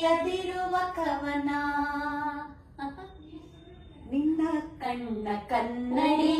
ಬರೆಯದಿರುವ ಕವನ. ನಿನ್ನ ಕಣ್ಣ ಕನ್ನಡಿಯಲ್ಲಿ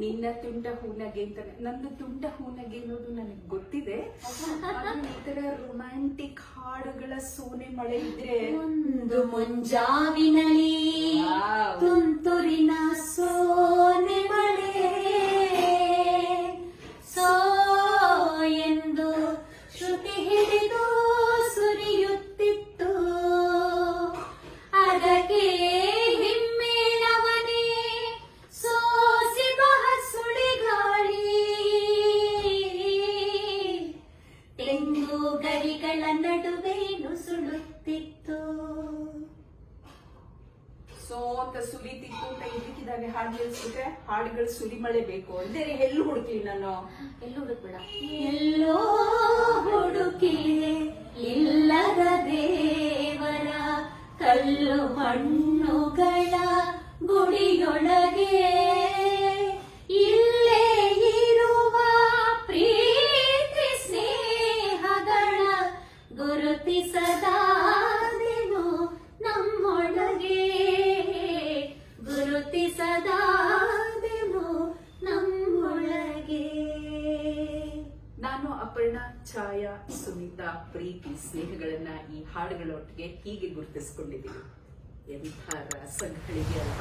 ನಿನ್ನ ತುಂಡ ಹೂನಗೆ ಅಂತ ನಂದು ತುಂಡ ಹೂನಗೆ ಅನ್ನೋದು ನನಗೆ ಗೊತ್ತಿದೆ ಈ ತರ ರೊಮ್ಯಾಂಟಿಕ್ ಹಾಡುಗಳ ಸೋನೆ ಮಳೆ ಇದ್ರೆ ಒಂದು ಮುಂಜಾವಿನಲಿ. ತುಂತುರಿನ ತೆಂಗು ಗರಿಗಳ ನಡುವೆ ನುಸುಳುತ್ತಿತ್ತು ಸೋತ ಅಂತ ಸುಲಿತಿತ್ತು ಅಂತ ಇದಕ್ಕಿದಾಗ ಹಾಡು ಕೇಳಿಸ್ಬಿಟ್ರೆ ಹಾಡುಗಳು ಸುಲಿ ಮಳೆ ಬೇಕು. ಅಂದರೆ ಎಲ್ಲಿ ಹುಡುಕ್ಲಿ ನಾನು. ಎಲ್ಲೂ ಹುಡುಕ್ಬೇಡ. ಎಲ್ಲೋ ಹುಡುಕಿ ಇಲ್ಲದ ದೇವರ ಕಲ್ಲು ಮಣ್ಣುಗಳ ಗುರುತಿಸದಾದೆನು ನಮ್ಮೊಳಗೆ? ಗುರುತಿಸದಾದೆನು ನಮ್ಮೊಳಗೆ? ನಾನು ಅಪರ್ಣ ಛಾಯಾ ಸುನೀತಾ ಪ್ರೀತಿ ಸ್ನೇಹಗಳನ್ನ ಈ ಹಾಡುಗಳೊಟ್ಟಿಗೆ ಹೀಗೆ ಗುರುತಿಸ್ಕೊಂಡಿದ್ದೀನಿ. ಎಂಥ ರಸಗಳಿಗೆ ಅಲ್ಲ